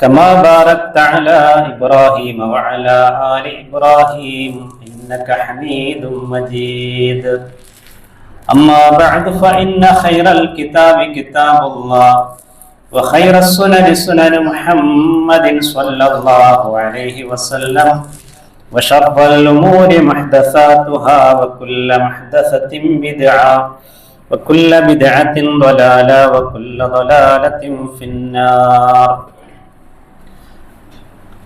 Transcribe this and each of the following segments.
كما باركت على إبراهيم وعلى آل إبراهيم إنك حميد مجيد. أما بعد فإن خير الكتاب كتاب الله وخير السنن سنن محمد صلى الله عليه وسلم وشر الأمور محدثاتها وكل محدثة بدعة وكل بدعة ضلالة وكل ضلالة في النار.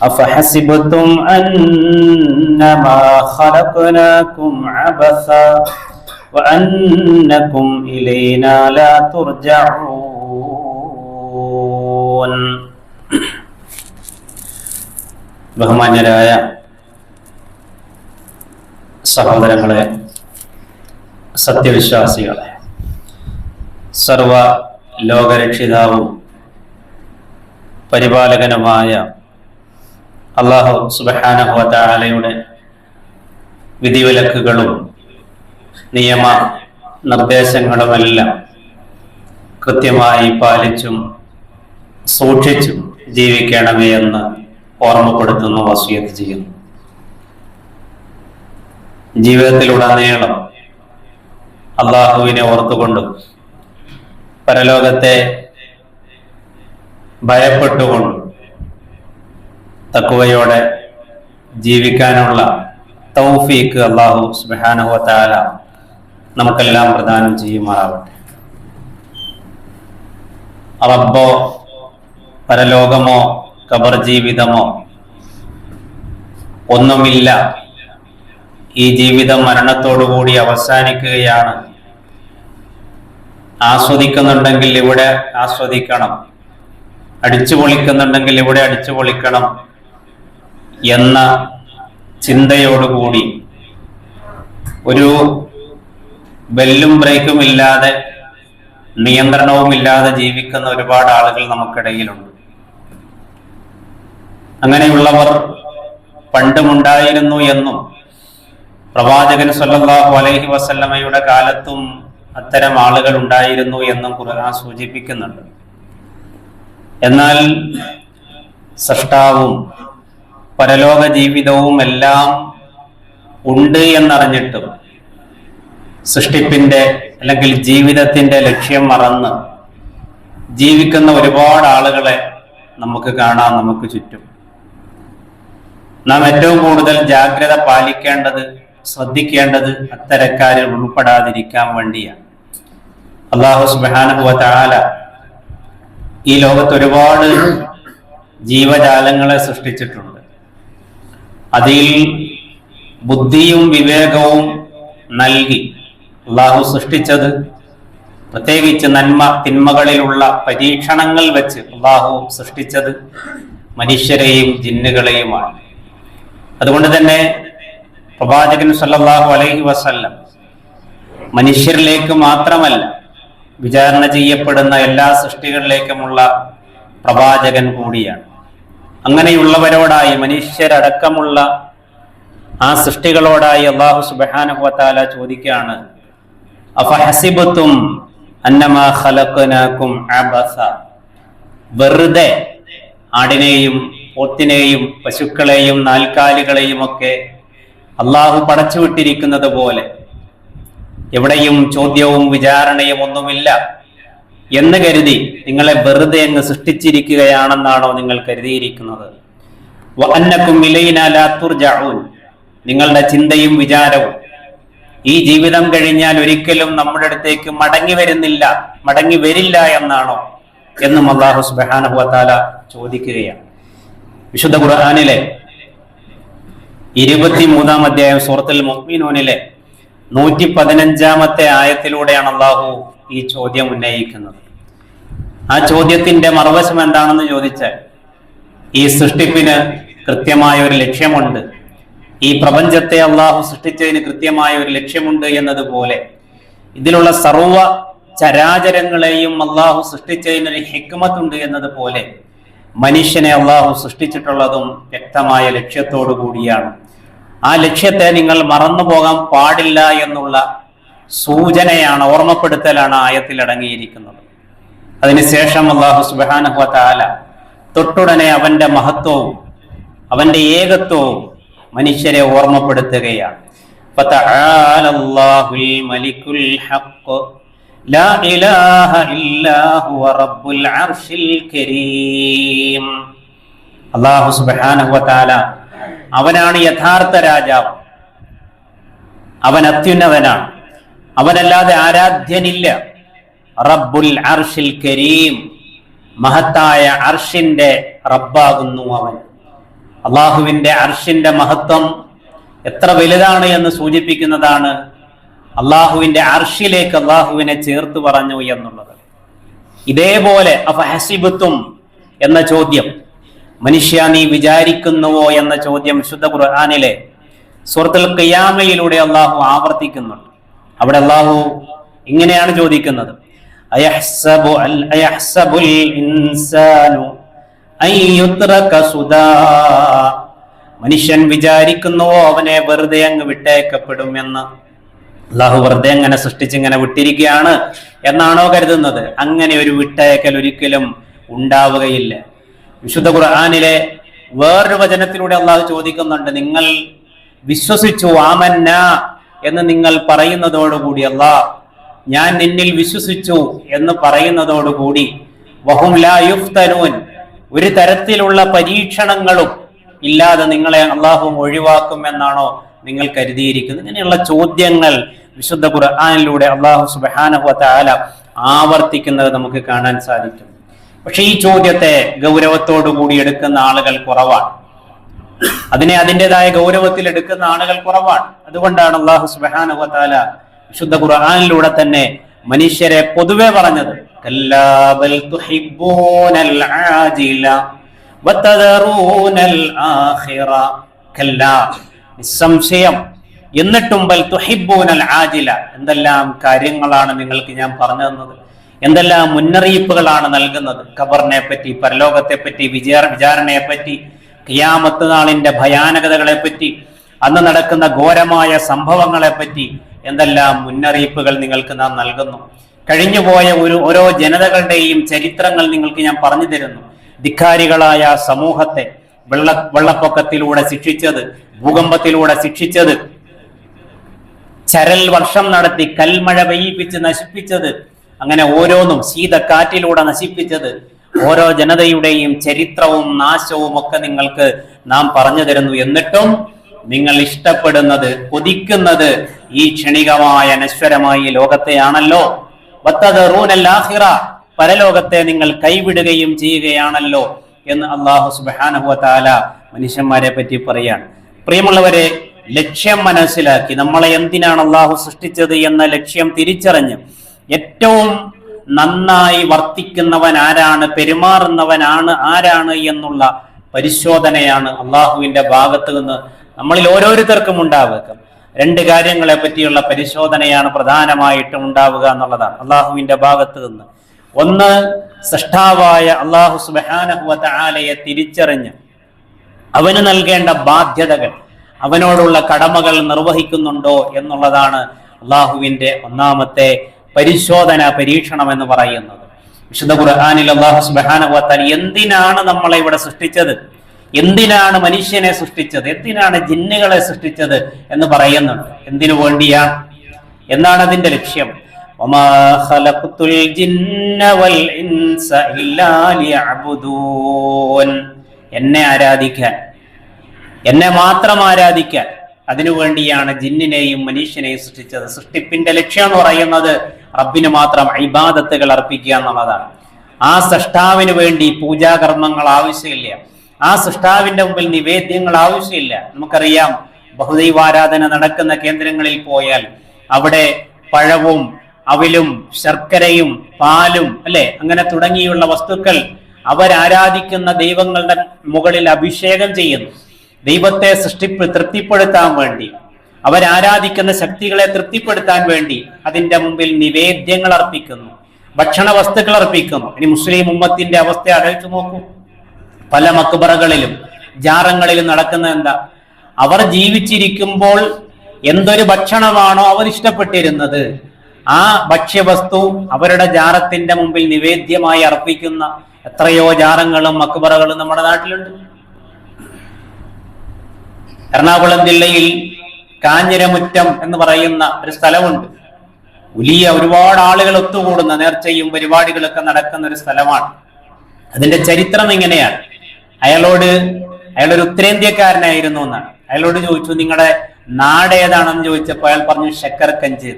أفحسبتم أنما خلقناكم عبثا وأنكم إلينا لا ترجعون ബഹുമാന്യരായ സഹോദരങ്ങളെ സത്യവിശ്വാസികളെ സർവ ലോകരക്ഷിതാവും പരിപാലകനുമായ അള്ളാഹു സുബാനഹുവലയുടെ വിധിവിലക്കുകളും നിയമ നിർദ്ദേശങ്ങളുമെല്ലാം കൃത്യമായി പാലിച്ചും സൂക്ഷിച്ചും ജീവിക്കണമേ എന്ന് ഓർമ്മപ്പെടുത്തുന്നു വസീയത്ത് ചെയ്യുന്നു. ജീവിതത്തിലുടനീളം അള്ളാഹുവിനെ ഓർത്തുകൊണ്ട് പരലോകത്തെ ഭയപ്പെട്ടുകൊണ്ടും തക്കുവയോടെ ജീവിക്കാനുള്ള തൗഫീക്ക് അള്ളാഹു സുബാനുഹ നമുക്കെല്ലാം പ്രദാനം ചെയ്യുമാറാവട്ടെ. റബ്ബോ പരലോകമോ കബർ ജീവിതമോ ഒന്നുമില്ല. ഈ ജീവിതം മരണത്തോടുകൂടി അവസാനിക്കുകയാണ്. ആസ്വദിക്കുന്നുണ്ടെങ്കിൽ ഇവിടെ ആസ്വദിക്കണം. അടിച്ചു പൊളിക്കുന്നുണ്ടെങ്കിൽ ഇവിടെ അടിച്ചു പൊളിക്കണം എന്ന ചിന്തയോടുകൂടി ഒരു ബെല്ലും ബ്രേക്കും ഇല്ലാതെ നിയന്ത്രണവും ഇല്ലാതെ ജീവിക്കുന്ന ഒരുപാട് ആളുകൾ നമുക്കിടയിലുണ്ട്. അങ്ങനെയുള്ളവർ പണ്ടുമുണ്ടായിരുന്നു എന്നും പ്രവാചകൻ സല്ലല്ലാഹു അലൈഹി വസല്ലമയുടെ കാലത്തും അത്തരം ആളുകൾ ഉണ്ടായിരുന്നു എന്നും ഖുർആൻ സൂചിപ്പിക്കുന്നുണ്ട്. എന്നാൽ സൃഷ്ടാവും പരലോക ജീവിതവും എല്ലാം ഉണ്ട് എന്നറിഞ്ഞിട്ടും സൃഷ്ടിപ്പിന്റെ അല്ലെങ്കിൽ ജീവിതത്തിന്റെ ലക്ഷ്യം മറന്ന് ജീവിക്കുന്ന ഒരുപാട് ആളുകളെ നമുക്ക് കാണാം നമുക്ക് ചുറ്റും. നാം ഏറ്റവും കൂടുതൽ ജാഗ്രത പാലിക്കേണ്ടത് ശ്രദ്ധിക്കേണ്ടത് അത്തരക്കാരിൽ ഉൾപ്പെടാതിരിക്കാൻ വേണ്ടിയാണ്. അള്ളാഹു സുബാനുഭവ ഈ ലോകത്ത് ഒരുപാട് ജീവജാലങ്ങളെ സൃഷ്ടിച്ചിട്ടുണ്ട്. അതിൽ ബുദ്ധിയും വിവേകവും നൽകി അള്ളാഹു സൃഷ്ടിച്ചത്. പ്രത്യേകിച്ച് നന്മ തിന്മകളിലുള്ള പരീക്ഷണങ്ങൾ വെച്ച് അള്ളാഹു സൃഷ്ടിച്ചത് മനുഷ്യരെയും ജിന്നുകളെയുമാണ്. അതുകൊണ്ട് തന്നെ പ്രവാചകൻ സല്ലാഹു അലൈഹി വസല്ലം മനുഷ്യരിലേക്ക് മാത്രമല്ല വിചാരണ ചെയ്യപ്പെടുന്ന എല്ലാ സൃഷ്ടികളിലേക്കുമുള്ള പ്രവാചകൻ കൂടിയാണ്. അങ്ങനെയുള്ളവരോടായി മനുഷ്യരടക്കമുള്ള ആ സൃഷ്ടികളോടായി അള്ളാഹു സുബാനുഹത്താല ചോദിക്കുകയാണ് അന്നമാ അബസ. വെറുതെ ആടിനെയും പോത്തിനെയും പശുക്കളെയും നാൽക്കാലികളെയും ഒക്കെ അള്ളാഹു പടച്ചുവിട്ടിരിക്കുന്നത് പോലെ എവിടെയും ചോദ്യവും വിചാരണയും ഒന്നുമില്ല. എന്ന് കരുതി നിങ്ങളെ വെറുതെ അങ്ങ് സൃഷ്ടിച്ചിരിക്കുകയാണെന്നാണോ നിങ്ങൾ കരുതിയിരിക്കുന്നത്. നിങ്ങളുടെ ചിന്തയും വിചാരവും. ഈ ജീവിതം കഴിഞ്ഞാൽ ഒരിക്കലും നമ്മുടെ അടുത്തേക്ക് മടങ്ങി വരുന്നില്ല മടങ്ങി വരില്ല എന്നാണോ എന്നും അള്ളാഹു സുബ്ഹാനഹു വതആല ചോദിക്കുകയാണ്. വിശുദ്ധ ഖുർആനിലെ ഇരുപത്തിമൂന്നാം അധ്യായം സൂറത്തുൽ മുഅ്മിനൂനിലെ നൂറ്റി പതിനഞ്ചാമത്തെ ആയത്തിലൂടെയാണ് അള്ളാഹു ഈ ചോദ്യം ഉന്നയിക്കുന്നത്. ആ ചോദ്യത്തിന്റെ മറുവശം എന്താണെന്ന് ചോദിച്ചാൽ ഈ സൃഷ്ടിപ്പിന് കൃത്യമായ ഒരു ലക്ഷ്യമുണ്ട്. ഈ പ്രപഞ്ചത്തെ അള്ളാഹു സൃഷ്ടിച്ചതിന് കൃത്യമായ ഒരു ലക്ഷ്യമുണ്ട് എന്നതുപോലെ ഇതിലുള്ള സർവ ചരാചരങ്ങളെയും അള്ളാഹു സൃഷ്ടിച്ചതിനൊരു ഹിക്മത്തുണ്ട് എന്നതുപോലെ മനുഷ്യനെ അള്ളാഹു സൃഷ്ടിച്ചിട്ടുള്ളതും വ്യക്തമായ ലക്ഷ്യത്തോടു കൂടിയാണ്. ആ ലക്ഷ്യത്തെ നിങ്ങൾ മറന്നു പോകാൻ പാടില്ല എന്നുള്ള സൂചനയാണ് ഓർമ്മപ്പെടുത്തലാണ് ആയത്തിൽ അടങ്ങിയിരിക്കുന്നത് അതിനുശേഷം അള്ളാഹു സുബാനഹു താല തൊട്ടുടനെ അവന്റെ മഹത്വവും അവന്റെ ഏകത്വവും മനുഷ്യരെ ഓർമ്മപ്പെടുത്തുകയാണ്. അവനാണ് യഥാർത്ഥ രാജാവ്. അവൻ അത്യുന്നതനാണ് അവനല്ലാതെ ആരാധ്യനില്ല. റബ്ബുൽ അർഷിൽ കരീം മഹത്തായ അർഷിന്റെ റബ്ബാകുന്നു അവൻ. അള്ളാഹുവിന്റെ അർഷിന്റെ മഹത്വം എത്ര വലുതാണ് എന്ന് സൂചിപ്പിക്കുന്നതാണ് അള്ളാഹുവിന്റെ അർഷിലേക്ക് അള്ളാഹുവിനെ ചേർത്ത് പറഞ്ഞു എന്നുള്ളത്. ഇതേപോലെ അഫഹസിബത്തും എന്ന ചോദ്യം മനുഷ്യ നീ വിചാരിക്കുന്നുവോ എന്ന ചോദ്യം വിശുദ്ധ ഖുർആാനിലെ സൂറത്തുൽ ഖിയാമയിലൂടെ അള്ളാഹു ആവർത്തിക്കുന്നുണ്ട്. അവിടെ അള്ളാഹു ഇങ്ങനെയാണ് ചോദിക്കുന്നത്. മനുഷ്യൻ വിചാരിക്കുന്നുവോ അവനെ വെറുതെ അങ്ങ് വിട്ടേക്കപ്പെടും എന്ന്. അള്ളാഹു വെറുതെ അങ്ങനെ സൃഷ്ടിച്ച് ഇങ്ങനെ വിട്ടിരിക്കുകയാണ് എന്നാണോ കരുതുന്നത്. അങ്ങനെ ഒരു വിട്ടയക്കൽ ഒരിക്കലും ഉണ്ടാവുകയില്ല. വിശുദ്ധ ഖുർആാനിലെ വേറൊരു വചനത്തിലൂടെ അള്ളാഹു ചോദിക്കുന്നുണ്ട് നിങ്ങൾ വിശ്വസിച്ചു ആമന്ന. എന്ന് നിങ്ങൾ പറയുന്നതോടുകൂടി അല്ല ഞാൻ നിന്നിൽ വിശ്വസിച്ചു എന്ന് പറയുന്നതോടുകൂടി വഹും ലാ യുഫ്തനൂൻ ഒരു തരത്തിലുള്ള പരീക്ഷണങ്ങളും ഇല്ലാതെ നിങ്ങളെ അള്ളാഹു ഒഴിവാക്കും എന്നാണോ നിങ്ങൾ കരുതിയിരിക്കുന്നത്? ഇങ്ങനെയുള്ള ചോദ്യങ്ങൾ വിശുദ്ധ ഖുർആാനിലൂടെ അള്ളാഹു സുബാനഹു താല ആവർത്തിക്കുന്നത് നമുക്ക് കാണാൻ സാധിക്കും. പക്ഷെ ഈ ചോദ്യത്തെ ഗൗരവത്തോടു കൂടി എടുക്കുന്ന ആളുകൾ കുറവാണ്. അതിനെ അതിന്റെതായ ഗൗരവത്തിൽ എടുക്കുന്ന ആളുകൾ കുറവാണ്. അതുകൊണ്ടാണ് അള്ളാഹു സുബാന വിശുദ്ധ ഖുർആാനിലൂടെ തന്നെ മനുഷ്യരെ പൊതുവെ പറഞ്ഞത് നിസ്സംശയം. എന്നിട്ടും ബൽ തുഹിബ്ബൂനൽ ആജില എന്തെല്ലാം കാര്യങ്ങളാണ് നിങ്ങൾക്ക് ഞാൻ പറഞ്ഞു തന്നത്? എന്തെല്ലാം മുന്നറിയിപ്പുകളാണ് നൽകുന്നത്? ഖബറിനെ പറ്റി പരലോകത്തെ പറ്റി വിചാര വിചാരണയെ പറ്റി ഖിയാമത്ത് നാളിന്റെ ഭയാനകതകളെപ്പറ്റി അന്ന് നടക്കുന്ന ഘോരമായ സംഭവങ്ങളെപ്പറ്റി എന്തെല്ലാം മുന്നറിയിപ്പുകൾ നിങ്ങൾക്ക് നാം നൽകുന്നു. കഴിഞ്ഞുപോയ ഒരു ഓരോ ജനതകളുടെയും ചരിത്രങ്ങൾ നിങ്ങൾക്ക് ഞാൻ പറഞ്ഞു തരുന്നു. ധിക്കാരികളായ സമൂഹത്തെ വെള്ള വെള്ളപ്പൊക്കത്തിലൂടെ ശിക്ഷിച്ചത് ഭൂകമ്പത്തിലൂടെ ശിക്ഷിച്ചത് ചരൽ വർഷം നടത്തി കൽമഴ പെയ്യിപ്പിച്ച് നശിപ്പിച്ചത് അങ്ങനെ ഓരോന്നും ശീതക്കാറ്റിലൂടെ നശിപ്പിച്ചത് ഓരോ ജനതയുടെയും ചരിത്രവും നാശവും ഒക്കെ നിങ്ങൾക്ക് നാം പറഞ്ഞു തരുന്നു. എന്നിട്ടും നിങ്ങൾ ഇഷ്ടപ്പെടുന്നത് കൊതിക്കുന്നത് ഈ ക്ഷണികമായ നശ്വരമായ ലോകത്തെയാണല്ലോ. വത്തദറൂനൽ-ആഖിറ, പരലോകത്തെ നിങ്ങൾ കൈവിടുകയും ചെയ്യുകയാണല്ലോ എന്ന് അള്ളാഹു സുബ്ഹാനഹു വതആല മനുഷ്യന്മാരെ പറ്റി പറയാണ്. പ്രിയമുള്ളവരെ ലക്ഷ്യം മനസ്സിലാക്കി. നമ്മളെ എന്തിനാണ് അള്ളാഹു സൃഷ്ടിച്ചത് എന്ന ലക്ഷ്യം തിരിച്ചറിഞ്ഞ് ഏറ്റവും നന്നായി വർത്തിക്കുന്നവൻ ആരാണ് പെരുമാറുന്നവനാണ് ആരാണ് എന്നുള്ള പരിശോധനയാണ് അള്ളാഹുവിന്റെ ഭാഗത്ത് നിന്ന് നമ്മളിൽ ഓരോരുത്തർക്കും ഉണ്ടാവുക. രണ്ട് കാര്യങ്ങളെ പറ്റിയുള്ള പരിശോധനയാണ് പ്രധാനമായിട്ടും ഉണ്ടാവുക എന്നുള്ളതാണ് അള്ളാഹുവിന്റെ ഭാഗത്ത് നിന്ന്. ഒന്ന് സൃഷ്ടാവായ അള്ളാഹു സുബാനഹുവ ആലയെ തിരിച്ചറിഞ്ഞ് അവന് നൽകേണ്ട ബാധ്യതകൾ അവനോടുള്ള കടമകൾ നിർവഹിക്കുന്നുണ്ടോ എന്നുള്ളതാണ് അള്ളാഹുവിന്റെ ഒന്നാമത്തെ പരിശോധന പരീക്ഷണം എന്ന് പറയുന്നത്. വിശുദ്ധ ഖുർഹാനിൽ അള്ളാഹു സുബാന എന്തിനാണ് നമ്മളെ ഇവിടെ സൃഷ്ടിച്ചത്? എന്തിനാണ് മനുഷ്യനെ സൃഷ്ടിച്ചത്? എന്തിനാണ് ജിന്നുകളെ സൃഷ്ടിച്ചത് എന്ന് പറയുന്നുണ്ട്. എന്തിനു വേണ്ടിയാ? എന്നാണ് അതിന്റെ ലക്ഷ്യം? എന്നെ ആരാധിക്കാൻ എന്നെ മാത്രം ആരാധിക്കാൻ അതിനു വേണ്ടിയാണ് ജിന്നിനെയും മനുഷ്യനെയും സൃഷ്ടിച്ചത്. സൃഷ്ടിപ്പിന്റെ ലക്ഷ്യം എന്ന് പറയുന്നത് റബ്ബിന് മാത്രം ഇബാദത്തുകൾ അർപ്പിക്കുക എന്നുള്ളതാണ്. ആ സൃഷ്ടാവിന് വേണ്ടി പൂജാകർമ്മങ്ങൾ ആവശ്യമില്ല. ആ സൃഷ്ടാവിന്റെ മുമ്പിൽ നിവേദ്യങ്ങൾ ആവശ്യമില്ല. നമുക്കറിയാം ബഹുദൈവാരാധന നടക്കുന്ന കേന്ദ്രങ്ങളിൽ പോയാൽ അവിടെ പഴവും അവിലും ശർക്കരയും പാലും അല്ലെ? അങ്ങനെ തുടങ്ങിയുള്ള വസ്തുക്കൾ അവരാരാധിക്കുന്ന ദൈവങ്ങളുടെ മുകളിൽ അഭിഷേകം ചെയ്യുന്നു. ദൈവത്തെ സൃഷ്ടി തൃപ്തിപ്പെടുത്താൻ വേണ്ടി. അവരാരാധിക്കുന്ന ശക്തികളെ തൃപ്തിപ്പെടുത്താൻ വേണ്ടി അതിന്റെ മുമ്പിൽ നിവേദ്യങ്ങൾ അർപ്പിക്കുന്നു. ഭക്ഷണ വസ്തുക്കൾ അർപ്പിക്കുന്നു. ഇനി മുസ്ലിം ഉമ്മത്തിന്റെ അവസ്ഥ ആലോചിച്ചു നോക്കൂ. പല മക്ബറകളിലും ജാറങ്ങളിലും നടക്കുന്ന എന്താ? അവർ ജീവിച്ചിരിക്കുമ്പോൾ എന്തൊരു ഭക്ഷണമാണോ അവർ ഇഷ്ടപ്പെട്ടിരുന്നത്. ആ ഭക്ഷ്യവസ്തു അവരുടെ ജാറത്തിന്റെ മുമ്പിൽ നിവേദ്യമായി അർപ്പിക്കുന്ന എത്രയോ ജാറങ്ങളും മക്ബറകളും നമ്മുടെ നാട്ടിലുണ്ട്. എറണാകുളം ജില്ലയിൽ കാഞ്ഞിരമുറ്റം എന്ന് പറയുന്ന ഒരു സ്ഥലമുണ്ട്. വലിയ ഒരുപാട് ആളുകൾ ഒത്തുകൂടുന്ന നേർച്ചയും പരിപാടികളൊക്കെ നടക്കുന്ന ഒരു സ്ഥലമാണ്. അതിന്റെ ചരിത്രം ഇങ്ങനെയാണ് അയാളോട് അയാളൊരു ഉത്തരേന്ത്യക്കാരനായിരുന്നു എന്നാണ്. അയാളോട് ചോദിച്ചു നിങ്ങളുടെ നാട് ഏതാണെന്ന് ചോദിച്ചപ്പോൾ അയാൾ പറഞ്ഞു ശക്കരക്കഞ്ച്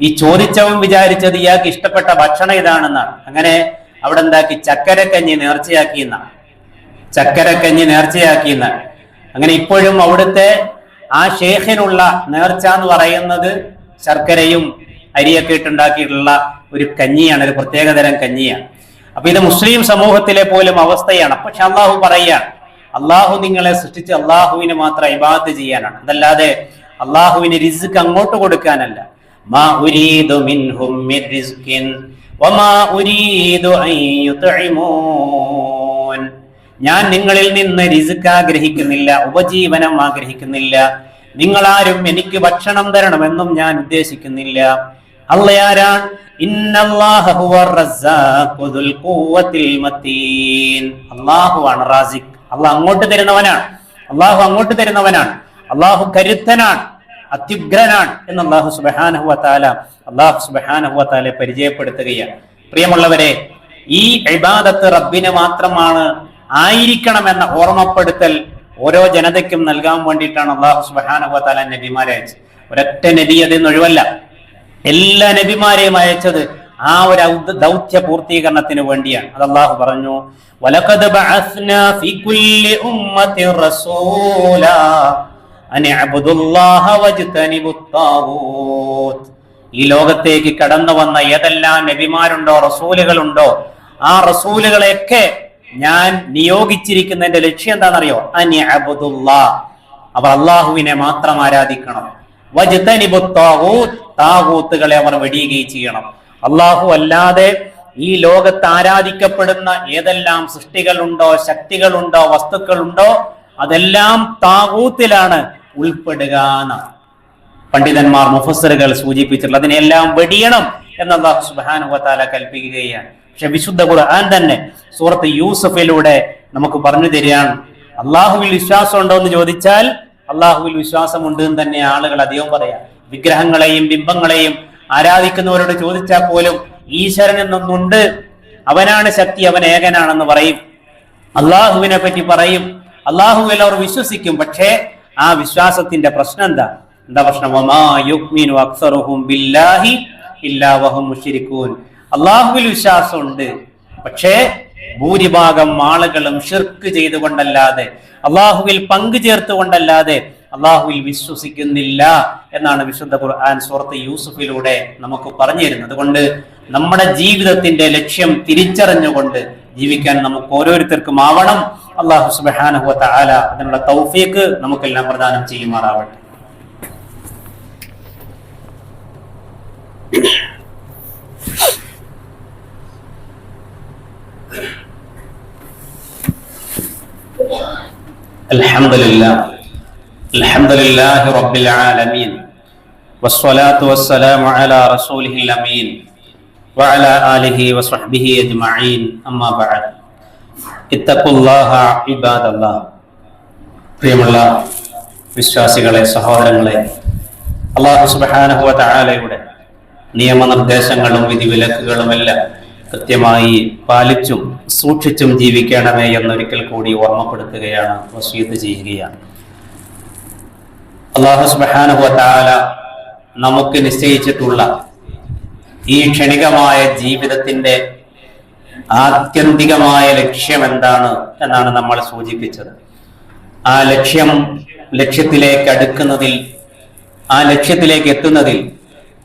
ഈ ചോദിച്ചവൻ വിചാരിച്ചത് ഇയാൾക്ക് ഇഷ്ടപ്പെട്ട ഭക്ഷണം ഇതാണെന്നാണ്. അങ്ങനെ അവിടെ എന്താക്കി? ചക്കരക്കഞ്ഞി നേർച്ചയാക്കി എന്നാണ്. ചക്കരക്കഞ്ഞി നേർച്ചയാക്കി എന്നാണ്. അങ്ങനെ ഇപ്പോഴും അവിടുത്തെ ആ ഷേഖിനുള്ള നേർച്ച എന്ന് പറയുന്നത് ശർക്കരയും അരിയൊക്കെ ഇട്ടുണ്ടാക്കിയിട്ടുള്ള ഒരു കഞ്ഞിയാണ് ഒരു പ്രത്യേകതരം കഞ്ഞിയാണ്. അപ്പൊ ഇത് മുസ്ലിം സമൂഹത്തിലെ പോലും അവസ്ഥയാണ്. പക്ഷെ അള്ളാഹു പറയുകയാണ് അള്ളാഹു നിങ്ങളെ സൃഷ്ടിച്ച് അള്ളാഹുവിന് മാത്രം ഇബാദത്ത് ചെയ്യാനാണ്. അതല്ലാതെ അള്ളാഹുവിന് റിസ്ക് അങ്ങോട്ട് കൊടുക്കാനല്ല. മിൻഹും വമാ ഉരീദു ഞാൻ നിങ്ങളിൽ നിന്ന് റിസുക്ക് ആഗ്രഹിക്കുന്നില്ല ഉപജീവനം ആഗ്രഹിക്കുന്നില്ല. നിങ്ങളാരും എനിക്ക് ഭക്ഷണം തരണമെന്നും ഞാൻ ഉദ്ദേശിക്കുന്നില്ല. അള്ളയാരാണ് അങ്ങോട്ട് തരുന്നവനാണ്. അള്ളാഹു അങ്ങോട്ട് തരുന്നവനാണ്. അള്ളാഹു കരുത്തനാണ്. അത്യുഗ്രനാണ് എന്ന് അള്ളാഹു സുബാന അള്ളാഹു സുബാനഹുവത്താലെ പരിചയപ്പെടുത്തുകയാണ്. പ്രിയമുള്ളവരെ ഈ ഇബാദത്ത് റബ്ബിന് മാത്രമാണ് ആയിരിക്കണമെന്ന ഓർമ്മപ്പെടുത്തൽ ഓരോ ജനതയ്ക്കും നൽകാൻ വേണ്ടിയിട്ടാണ് അള്ളാഹു സുബാനഹുവത്താല നബിമാരെ അയച്ചത്. ഒരൊറ്റ നബി അതിൽ ഒഴിവല്ല. എല്ലാ നബിമാരെയും അയച്ചത് ആ ഒരു ദൗത്യ പൂർത്തീകരണത്തിന് വേണ്ടിയാണ്. അത് അള്ളാഹു പറഞ്ഞു താഗൂത്ത് ഈ ലോകത്തേക്ക് കടന്നു വന്ന ഏതെല്ലാം നബിമാരുണ്ടോ റസൂലുകളുണ്ടോ ആ റസൂലുകളെയൊക്കെ ഞാൻ നിയോഗിച്ചിരിക്കുന്ന എന്റെ ലക്ഷ്യം എന്താണെന്നറിയോ? അനി അബുദുല്ലാ. അവർ അള്ളാഹുവിനെ മാത്രം ആരാധിക്കണം. താഗൂത്തുകളെ അവർ വെടിയുകയും ചെയ്യണം. അള്ളാഹു അല്ലാതെ ഈ ലോകത്ത് ആരാധിക്കപ്പെടുന്ന ഏതെല്ലാം സൃഷ്ടികളുണ്ടോ ശക്തികളുണ്ടോ വസ്തുക്കളുണ്ടോ അതെല്ലാം താകൂത്തിലാണ് ഉൾപ്പെടുക പണ്ഡിതന്മാർ മുഫസറുകൾ സൂചിപ്പിച്ചിട്ടുള്ളത്. അതിനെല്ലാം വെടിയണം എന്ന് അള്ളാഹു സുബാനുവത്താല കൽപ്പിക്കുകയാണ്. പക്ഷെ വിശുദ്ധ ഖുർആൻ തന്നെ സൂറത്ത് യൂസഫിലൂടെ നമുക്ക് പറഞ്ഞു തരികയാണ്. അള്ളാഹുവിൽ വിശ്വാസം ഉണ്ടോ എന്ന് ചോദിച്ചാൽ അള്ളാഹുവിൽ വിശ്വാസമുണ്ട് എന്ന് തന്നെ ആളുകൾ അധികം പറയാം. വിഗ്രഹങ്ങളെയും ബിംബങ്ങളെയും ആരാധിക്കുന്നവരോട് ചോദിച്ചാൽ പോലും ഈശ്വരൻ എന്നൊന്നുണ്ട്. അവനാണ് ശക്തി അവൻ ഏകനാണെന്ന് പറയും. അള്ളാഹുവിനെ പറ്റി പറയും. അള്ളാഹുവിൽ അവർ വിശ്വസിക്കും. പക്ഷേ ആ വിശ്വാസത്തിന്റെ പ്രശ്നം എന്താ? എന്താ പ്രശ്നം? അള്ളാഹുവിൽ വിശ്വാസമുണ്ട്. പക്ഷേ ഭൂരിഭാഗം ആളുകളും ഷിർക്ക് ചെയ്തുകൊണ്ടല്ലാതെ അള്ളാഹുവിൽ പങ്കു ചേർത്തുകൊണ്ടല്ലാതെ അള്ളാഹുവിൽ വിശ്വസിക്കുന്നില്ല എന്നാണ് വിശുദ്ധ ഖുർആൻ സുഹൃത്ത് യൂസുഫിലൂടെ നമുക്ക് പറഞ്ഞു തരുന്നത്. അതുകൊണ്ട് നമ്മുടെ ജീവിതത്തിന്റെ ലക്ഷ്യം തിരിച്ചറിഞ്ഞുകൊണ്ട് ജീവിക്കാൻ നമുക്ക് ഓരോരുത്തർക്കും ആവണം. അള്ളാഹു സുബാനഹു താല അതിനുള്ള തൗഫീക്ക് നമുക്കെല്ലാം പ്രദാനം ചെയ്യുമാറാവട്ടെ. الحمد لله الحمد لله رب العالمين والصلاة والسلام على رسوله الأمين وعلى آله وصحبه أجمعين أما بعد اتقوا الله عباد الله പ്രിയമുള്ള വിശ്വാസികളെ സഹോദരങ്ങളെ അള്ളാഹു സുബാനഹുവ താലയുടെ നിയമനിർദ്ദേശങ്ങളും വിധിവിലക്കുകളുമെല്ലാം കൃത്യമായി പാലിച്ചും സൂക്ഷിച്ചും ജീവിക്കണമേ എന്നൊരിക്കൽ കൂടി ഓർമ്മപ്പെടുത്തുകയാണ് വസീത്ത് ചെയ്യുകയാണ്. അള്ളാഹു സുബാനുഹ താല നമുക്ക് നിശ്ചയിച്ചിട്ടുള്ള ഈ ക്ഷണികമായ ജീവിതത്തിന്റെ ആത്യന്തികമായ ലക്ഷ്യം എന്താണ് എന്നാണ് നമ്മൾ സൂചിപ്പിച്ചത്. ആ ലക്ഷ്യം ലക്ഷ്യത്തിലേക്ക് അടുക്കുന്നതിൽ ആ ലക്ഷ്യത്തിലേക്ക് എത്തുന്നതിൽ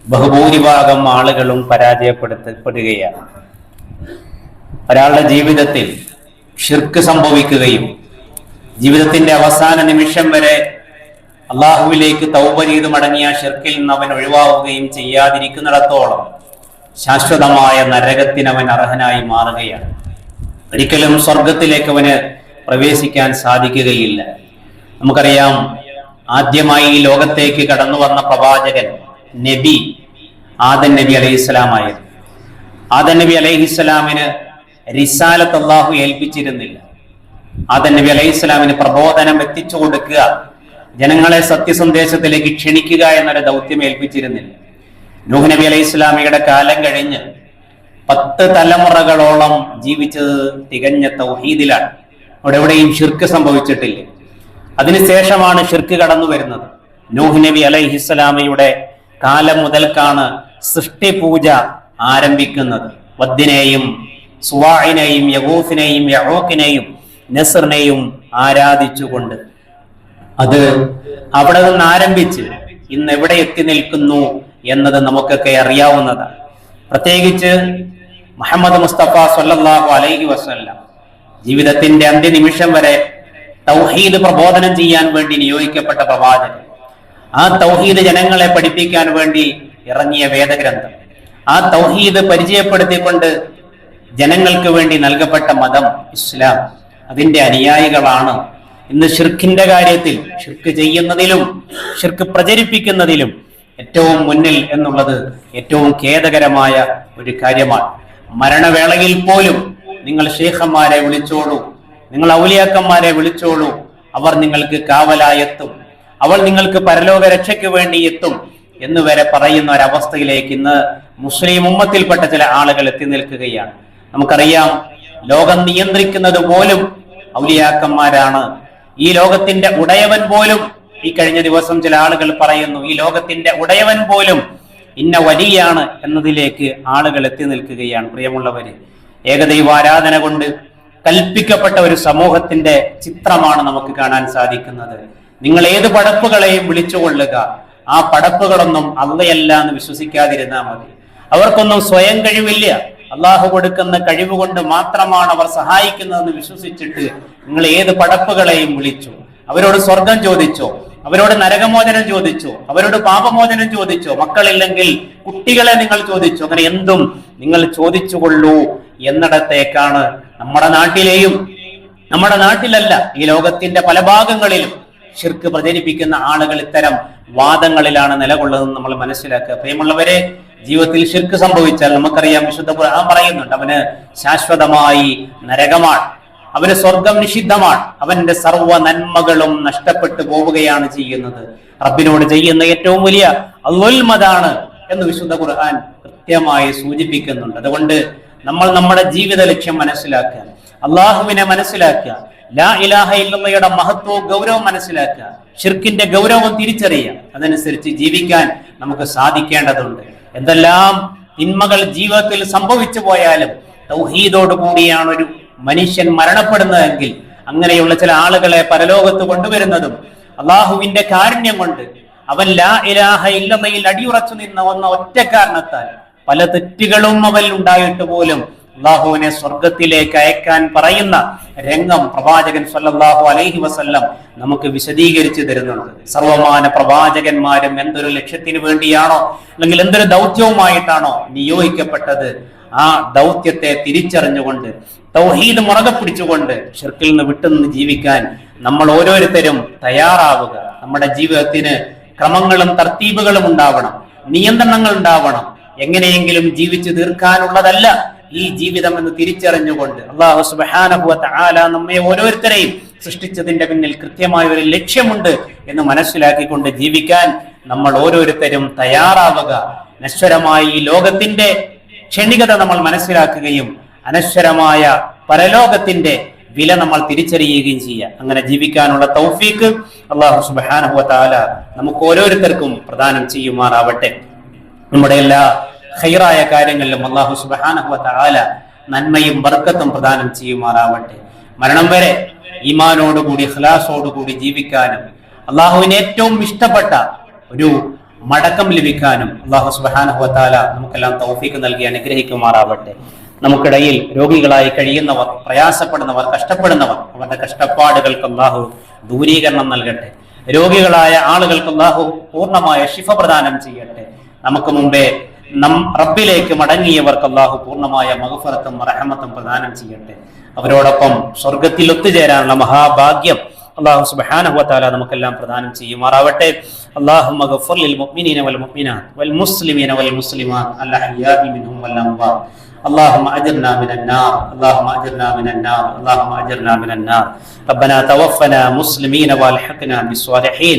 ബഹുഭൂരിഭാഗം ആളുകളും പരാജയപ്പെടുത്തപ്പെടുകയാണ് ഒരാളുടെ ജീവിതത്തിൽ ഷിർക്ക് സംഭവിക്കുകയും ജീവിതത്തിന്റെ അവസാന നിമിഷം വരെ അള്ളാഹുവിലേക്ക് തൗബ ചെയ്ത് മടങ്ങിയ ഷിർക്കിൽ നിന്ന് അവൻ ഒഴിവാവുകയും ചെയ്യാതിരിക്കുന്നിടത്തോളം ശാശ്വതമായ നരകത്തിന് അവൻ അർഹനായി മാറുകയാണ്. ഒരിക്കലും സ്വർഗത്തിലേക്ക് അവന് പ്രവേശിക്കാൻ സാധിക്കുകയില്ല. നമുക്കറിയാം ആദ്യമായി ഈ ലോകത്തേക്ക് കടന്നു വന്ന പ്രവാചകൻ നബി ആദൻ നബി അലൈഹിസ്സലാമായിരുന്നു ആദൻ നബി അലൈഹിസ്സലാമിന് റിസാലത്ത് അള്ളാഹു ഏൽപ്പിച്ചിരുന്നില്ല. ആദൻ നബി അലൈഹിസ്സലാമിന് പ്രബോധനം എത്തിച്ചു കൊടുക്കുക ജനങ്ങളെ സത്യസന്ദേശത്തിലേക്ക് ക്ഷണിക്കുക എന്നൊരു ദൗത്യം ഏൽപ്പിച്ചിരുന്നില്ല. നൂഹ് നബി അലൈഹി ഇസ്ലാമിയുടെ കാലം കഴിഞ്ഞ് പത്ത് തലമുറകളോളം ജീവിച്ചത് തികഞ്ഞ തൗഹീദിലാണ്. അവിടെ എവിടെയും ഷിർക്ക് സംഭവിച്ചിട്ടില്ല. അതിനുശേഷമാണ് ഷിർക്ക് കടന്നു വരുന്നത്. നൂഹ് നബി അലൈഹിസ്സലാമയുടെ കാലം മുതൽക്കാണ് സൃഷ്ടി പൂജ ആരംഭിക്കുന്നത്. വദ്ദിനെയും സുവാഹിനെയും യഗൂഫിനെയും യഹോക്കിനെയും നസറിനെയും ആരാധിച്ചുകൊണ്ട്. അത് അവിടെ നിന്ന് ആരംഭിച്ച് ഇന്ന് എവിടെ എത്തി നിൽക്കുന്നു എന്നത് നമുക്കൊക്കെ അറിയാവുന്നതാണ്. പ്രത്യേകിച്ച് മുഹമ്മദ് മുസ്തഫ സല്ലല്ലാഹു അലൈഹി വസ്ല്ല ജീവിതത്തിന്റെ അന്ത്യനിമിഷം വരെ തൗഹീദ് പ്രബോധനം ചെയ്യാൻ വേണ്ടി നിയോഗിക്കപ്പെട്ട പ്രവാചകൻ. ആ തൗഹീദ് ജനങ്ങളെ പഠിപ്പിക്കാൻ വേണ്ടി ഇറങ്ങിയ വേദഗ്രന്ഥം. ആ തൗഹീദ് പരിചയപ്പെടുത്തിക്കൊണ്ട് ജനങ്ങൾക്ക് വേണ്ടി നൽകപ്പെട്ട മതം ഇസ്ലാം. അതിന്റെ അനുയായികളാണ്. ഇന്ന് ഷിർഖിന്റെ കാര്യത്തിൽ ഷിർക്ക് ചെയ്യുന്നതിലും ഷിർക്ക് പ്രചരിപ്പിക്കുന്നതിലും ഏറ്റവും മുന്നിൽ എന്നുള്ളത് ഏറ്റവും ഖേദകരമായ ഒരു കാര്യമാണ്. മരണവേളയിൽ പോലും നിങ്ങൾ ഷേഖന്മാരെ വിളിച്ചോളൂ. നിങ്ങൾ ഔലിയാക്കന്മാരെ വിളിച്ചോളൂ. അവർ നിങ്ങൾക്ക് കാവലായെത്തും. അവൾ നിങ്ങൾക്ക് പരലോക രക്ഷയ്ക്ക് വേണ്ടി എത്തും എന്ന് വരെ പറയുന്ന ഒരവസ്ഥയിലേക്ക് ഇന്ന് മുസ്ലിം ഉമ്മത്തിൽപ്പെട്ട ചില ആളുകൾ എത്തി നിൽക്കുകയാണ്. നമുക്കറിയാം ലോകം നിയന്ത്രിക്കുന്നത് പോലും ഔലിയാക്കന്മാരാണ്. ഈ ലോകത്തിന്റെ ഉടയവൻ പോലും ഈ കഴിഞ്ഞ ദിവസം ചില ആളുകൾ പറയുന്നു ഈ ലോകത്തിന്റെ ഉടയവൻ പോലും ഇന്ന വലിയാണ് എന്നതിലേക്ക് ആളുകൾ എത്തി നിൽക്കുകയാണ്. പ്രിയമുള്ളവര് ഏകദൈവാരാധന കൊണ്ട് കൽപ്പിക്കപ്പെട്ട ഒരു സമൂഹത്തിന്റെ ചിത്രമാണ് നമുക്ക് കാണാൻ സാധിക്കുന്നത്. നിങ്ങൾ ഏത് പടപ്പുകളെയും വിളിച്ചുകൊള്ളുക ആ പടപ്പുകളൊന്നും അള്ളയല്ല എന്ന് വിശ്വസിക്കാതിരുന്നാൽ മതി. അവർക്കൊന്നും സ്വയം കഴിവില്ല. അള്ളാഹു കൊടുക്കുന്ന കഴിവ് കൊണ്ട് മാത്രമാണ് അവർ സഹായിക്കുന്നതെന്ന് വിശ്വസിച്ചിട്ട് നിങ്ങൾ ഏത് പടപ്പുകളെയും വിളിച്ചു. അവരോട് സ്വർഗം ചോദിച്ചോ. അവരോട് നരകമോചനം ചോദിച്ചോ. അവരോട് പാപമോചനം ചോദിച്ചോ. മക്കളില്ലെങ്കിൽ കുട്ടികളെ നിങ്ങൾ ചോദിച്ചു. അങ്ങനെ എന്തും നിങ്ങൾ ചോദിച്ചുകൊള്ളൂ എന്നിടത്തേക്കാണ് നമ്മുടെ നാട്ടിലെയും നമ്മുടെ നാട്ടിലല്ല ഈ ലോകത്തിന്റെ പല ഭാഗങ്ങളിലും ഷിർക്ക് പ്രചരിപ്പിക്കുന്ന ആളുകൾ ഇത്തരം വാദങ്ങളിലാണ് നിലകൊള്ളുന്നത് നമ്മൾ മനസ്സിലാക്കുക. പ്രിയമുള്ളവരെ ജീവിതത്തിൽ ശിർക്ക് സംഭവിച്ചാൽ നമുക്കറിയാം വിശുദ്ധ ഖുർആൻ പറയുന്നുണ്ട് അവന് ശാശ്വതമായി നരകമാണ്. അവന് സ്വർഗം നിഷിദ്ധമാണ്. അവന്റെ സർവ നന്മകളും നഷ്ടപ്പെട്ടു പോവുകയാണ് ചെയ്യുന്നത്. റബ്ബിനോട് ചെയ്യുന്ന ഏറ്റവും വലിയ അതുൽമതാണ് എന്ന് വിശുദ്ധ ഖുർആൻ കൃത്യമായി സൂചിപ്പിക്കുന്നുണ്ട്. അതുകൊണ്ട് നമ്മൾ നമ്മുടെ ജീവിത ലക്ഷ്യം മനസ്സിലാക്കുക അള്ളാഹുവിനെ മനസ്സിലാക്കുക ലാ ഇലാഹ ഇല്ലയുടെ മഹത്വവും ഗൗരവം മനസ്സിലാക്കുക ഷിർക്കിന്റെ ഗൗരവം തിരിച്ചറിയുക. അതനുസരിച്ച് ജീവിക്കാൻ നമുക്ക് സാധിക്കേണ്ടതുണ്ട്. എന്തെല്ലാം തിന്മകൾ ജീവിതത്തിൽ സംഭവിച്ചു പോയാലും തൗഹീദോട് കൂടിയാണ് ഒരു മനുഷ്യൻ മരണപ്പെടുന്നതെങ്കിൽ അങ്ങനെയുള്ള ചില ആളുകളെ പരലോകത്ത് കൊണ്ടുവരുന്നതും അള്ളാഹുവിന്റെ കാരുണ്യം കൊണ്ട് അവൻ ലാ ഇലാഹ ഇല്ലമയിൽ അടിയുറച്ചു നിന്ന ഒറ്റ കാരണത്താൽ പല തെറ്റുകളും അവൻ ഉണ്ടായിട്ട് പോലും അള്ളാഹുവിനെ സ്വർഗത്തിലേക്ക് അയക്കാൻ പറയുന്ന രംഗം പ്രവാചകൻ സല്ലാഹു അലൈഹി വസല്ലം നമുക്ക് വിശദീകരിച്ചു തരുന്നുണ്ട്. സർവമാന പ്രവാചകന്മാരും എന്തൊരു ലക്ഷ്യത്തിന് വേണ്ടിയാണോ അല്ലെങ്കിൽ എന്തൊരു ദൗത്യവുമായിട്ടാണോ നിയോഗിക്കപ്പെട്ടത്? ആ ദൗത്യത്തെ തിരിച്ചറിഞ്ഞുകൊണ്ട് തൗഹീദ് മുറകെ പിടിച്ചുകൊണ്ട് ഷിർക്കിൽ നിന്ന് വിട്ടുനിന്ന് ജീവിക്കാൻ നമ്മൾ ഓരോരുത്തരും തയ്യാറാവുക. നമ്മുടെ ജീവിതത്തിന് ക്രമങ്ങളും തർത്തീബുകളും ഉണ്ടാവണം. നിയന്ത്രണങ്ങൾ ഉണ്ടാവണം. എങ്ങനെയെങ്കിലും ജീവിച്ചു തീർക്കാനുള്ളതല്ല. ഈ ജീവിതം എന്ന് തിരിച്ചറിഞ്ഞുകൊണ്ട് അള്ളാഹു സുബാനഹുവ ആല നമ്മെ ഓരോരുത്തരെയും സൃഷ്ടിച്ചതിന്റെ പിന്നിൽ കൃത്യമായ ഒരു ലക്ഷ്യമുണ്ട് എന്ന് മനസ്സിലാക്കിക്കൊണ്ട് ജീവിക്കാൻ നമ്മൾ ഓരോരുത്തരും തയ്യാറാവുക. നശ്വരമായ ഈ ലോകത്തിന്റെ ക്ഷണികത നമ്മൾ മനസ്സിലാക്കുകയും അനശ്വരമായ പരലോകത്തിന്റെ വില നമ്മൾ തിരിച്ചറിയുകയും ചെയ്യുക. അങ്ങനെ ജീവിക്കാനുള്ള തൗഫീക്ക് അള്ളാഹു സുബാനഹുവ താല നമുക്ക് ഓരോരുത്തർക്കും പ്രദാനം ചെയ്യുമാറാവട്ടെ. നമ്മുടെ എല്ലാ ഹൈറായ കാര്യങ്ങളിലും അള്ളാഹു സുബാനഹുവ താല നന്മയും വർക്കത്തും പ്രദാനം ചെയ്യുമാറാവട്ടെ. മരണം വരെ ഈമാനോടുകൂടി ഖലാസോടുകൂടി ജീവിക്കാനും അള്ളാഹുവിന് ഏറ്റവും ഇഷ്ടപ്പെട്ട ഒരു മടക്കം ലഭിക്കാനും അള്ളാഹു സുബാനഹുവ താല നമുക്കെല്ലാം തൗഫീക്ക് നൽകി അനുഗ്രഹിക്കുമാറാവട്ടെ. നമുക്കിടയിൽ രോഗികളായി കഴിയുന്നവർ പ്രയാസപ്പെടുന്നവർ കഷ്ടപ്പെടുന്നവർ അവരുടെ കഷ്ടപ്പാടുകൾക്ക് അള്ളാഹു ദൂരീകരണം നൽകട്ടെ. രോഗികളായ ആളുകൾക്ക് അള്ളാഹു പൂർണമായ ശിഫ പ്രദാനം ചെയ്യട്ടെ. നമുക്ക് മുമ്പേ നം റബ്ബിലേക്ക് മടങ്ങിയവർക്ക് അള്ളാഹു പൂർണ്ണമായ മഹഫറത്തും റഹമത്തും പ്രദാനം ചെയ്യട്ടെ അവരോടൊപ്പം സ്വർഗത്തിൽ ഒത്തുചേരാനുള്ള മഹാഭാഗ്യം അള്ളാഹു സുബ്ഹാനഹു വതആല നമുക്കെല്ലാം പ്രദാനം ചെയ്യുമാറാവട്ടെ اللهم اغفر للمؤمنين والمؤمنات والمسلمين والمسلمات الأحياء منهم والأموات اللهم أجرنا من النار اللهم أجرنا من النار اللهم أجرنا من النار ربنا توفنا مسلمين والحقنا بالصالحين